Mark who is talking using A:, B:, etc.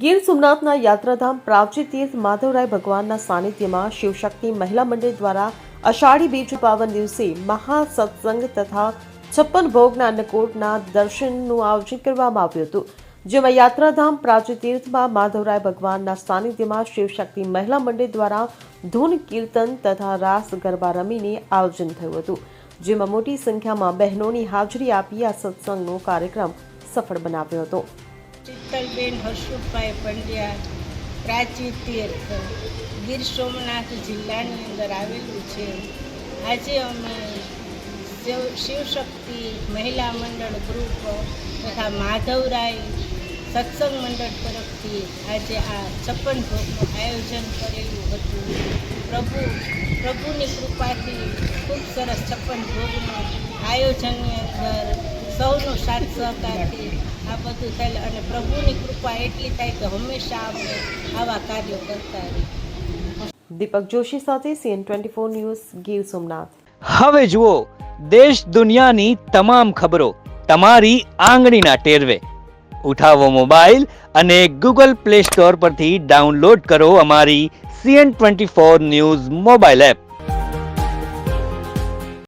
A: ગીર સોમનાથના યાત્રાધામ પ્રાવજી તીર્થ માધવરાય ભગવાનના સાનિધ્યમાં શિવશક્તિ મહિલા મંડળ દ્વારા અષાઢી બીજ પાવન દિવસે મહાસત્સંગ તથા છપ્પન ભોગના અન્નકૂટના દર્શનનું આયોજન કરવામાં આવ્યું હતું. જેમાં યાત્રાધામ પ્રાચી તીર્થમાં માધવરાય ભગવાનના સાનિધ્યમાં શિવશક્તિ મહિલા મંડળ દ્વારા ધૂન કીર્તન તથા રાસ ગરબા રમીને આયોજન થયું હતું. જેમાં મોટી સંખ્યામાં બહેનોની હાજરી આપી આ સત્સંગનો કાર્યક્રમ સફળ બનાવ્યો હતો.
B: શીતલબેન હર્ષુભાઈ પંડ્યા પ્રાચી તીર્થ, ગીર સોમનાથ જિલ્લાની અંદર આવેલું છે. આજે અમે શિવ, શિવશક્તિ મહિલા મંડળ ગ્રુપ તથા માધવરાય સત્સંગ મંડળ તરફથી આજે આ છપ્પન ભોગનું આયોજન કરેલું હતું. પ્રભુ, પ્રભુની કૃપાથી ખૂબ સરસ છપ્પન ભોગનું આયોજનની અંદર સૌનો સાથ સહકારથી આ બધું થાય અને પ્રભુની કૃપા એટલી થાય કે હંમેશા આપણે આવા કાર્યો કરતા રહીએ.
A: દીપક જોશી સાથે CN twenty four news Gir Somnath.
C: હવે જુઓ દેશ દુનિયાની તમામ ખબરો તમારી આંગળીના ટેરવે. ઉઠાવો મોબાઈલ અને ગૂગલ પ્લે સ્ટોર પરથી ડાઉનલોડ કરો અમારી CN twenty four news mobile app.